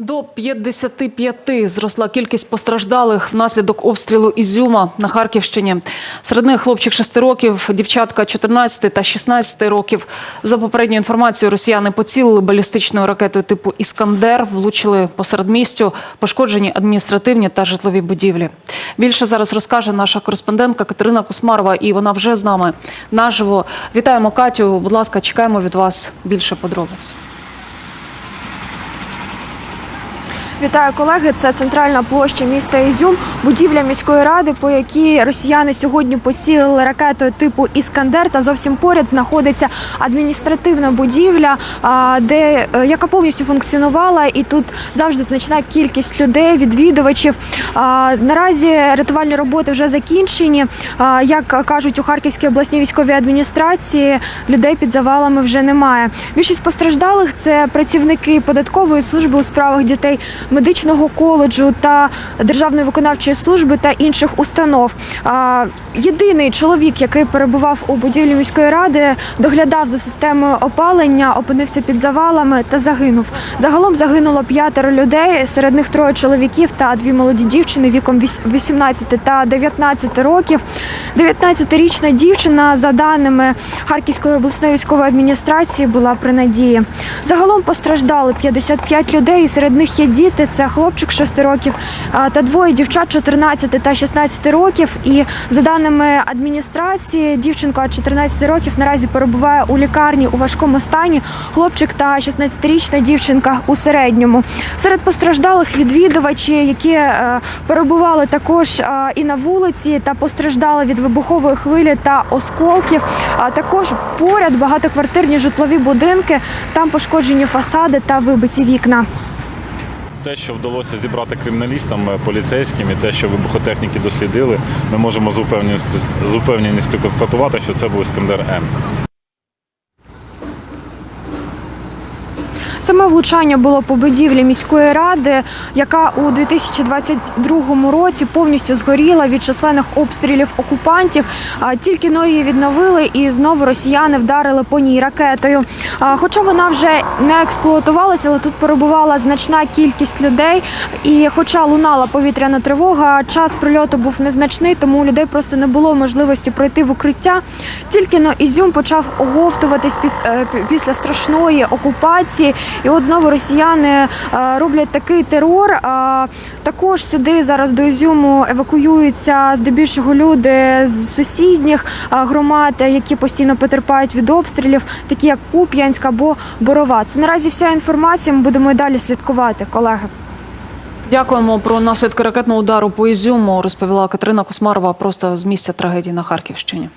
До 55 зросла кількість постраждалих внаслідок обстрілу Ізюма на Харківщині. Серед них хлопчик 6 років, дівчатка 14 та 16 років. За попередньою інформацією, росіяни поцілили балістичною ракетою типу «Іскандер», влучили посеред містю, пошкоджені адміністративні та житлові будівлі. Більше зараз розкаже наша кореспондентка Катерина Кусмарова, і вона вже з нами наживо. Вітаємо Катю. Будь ласка, чекаємо від вас більше подробиць. Вітаю колеги. Це центральна площа міста Ізюм, будівля міської ради, по якій росіяни сьогодні поцілили ракетою типу Іскандер. Та зовсім поряд знаходиться адміністративна будівля, де е, яка повністю функціонувала, і тут завжди значна кількість людей, відвідувачів. Наразі рятувальні роботи вже закінчені. Як кажуть у Харківській обласній військовій адміністрації, людей під завалами вже немає. Більшість постраждалих це працівники податкової служби у справах дітей, медичного коледжу та державної виконавчої служби та інших установ. Єдиний чоловік, який перебував у будівлі міської ради, доглядав за системою опалення, опинився під завалами та загинув. Загалом загинуло п'ятеро людей, серед них троє чоловіків та дві молоді дівчини віком віс- 18 та 19 років. 19-річна дівчина, за даними Харківської обласної військової адміністрації, була при надії. Загалом постраждали 55 людей, серед них є діти. Це хлопчик 6 років та двоє дівчат 14 та 16 років. І за даними адміністрації, дівчинка 14 років наразі перебуває у лікарні у важкому стані. Хлопчик та 16-річна дівчинка у середньому. Серед постраждалих відвідувачі, які е, перебували також і на вулиці, та постраждали від вибухової хвилі та осколків. А також поряд багатоквартирні житлові будинки, там пошкоджені фасади та вибиті вікна. Те, що вдалося зібрати криміналістам, е, поліцейським, і те, що вибухотехніки дослідили, ми можемо з упевненістю, констатувати, що це був Іскандер М. Саме влучання було по будівлі міської ради, яка у 2022 році повністю згоріла від численних обстрілів окупантів. Тільки но її відновили, і знову росіяни вдарили по ній ракетою. Хоча вона вже не експлуатувалася, але тут перебувала значна кількість людей. І, хоча лунала повітряна тривога, час прильоту був незначний, тому у людей просто не було можливості пройти в укриття. Тільки но Ізюм почав оговтуватись е, після страшної окупації. І от знову росіяни е, роблять такий терор. Е, Також сюди зараз до Ізюму евакуюються здебільшого люди з сусідніх е, громад, які постійно потерпають від обстрілів, такі як Куп'янськ або Борова. Це наразі вся інформація. Ми будемо і далі слідкувати, колеги. Дякуємо про наслідки ракетного удару по Ізюму. Розповіла Катерина Кусмарова просто з місця трагедії на Харківщині.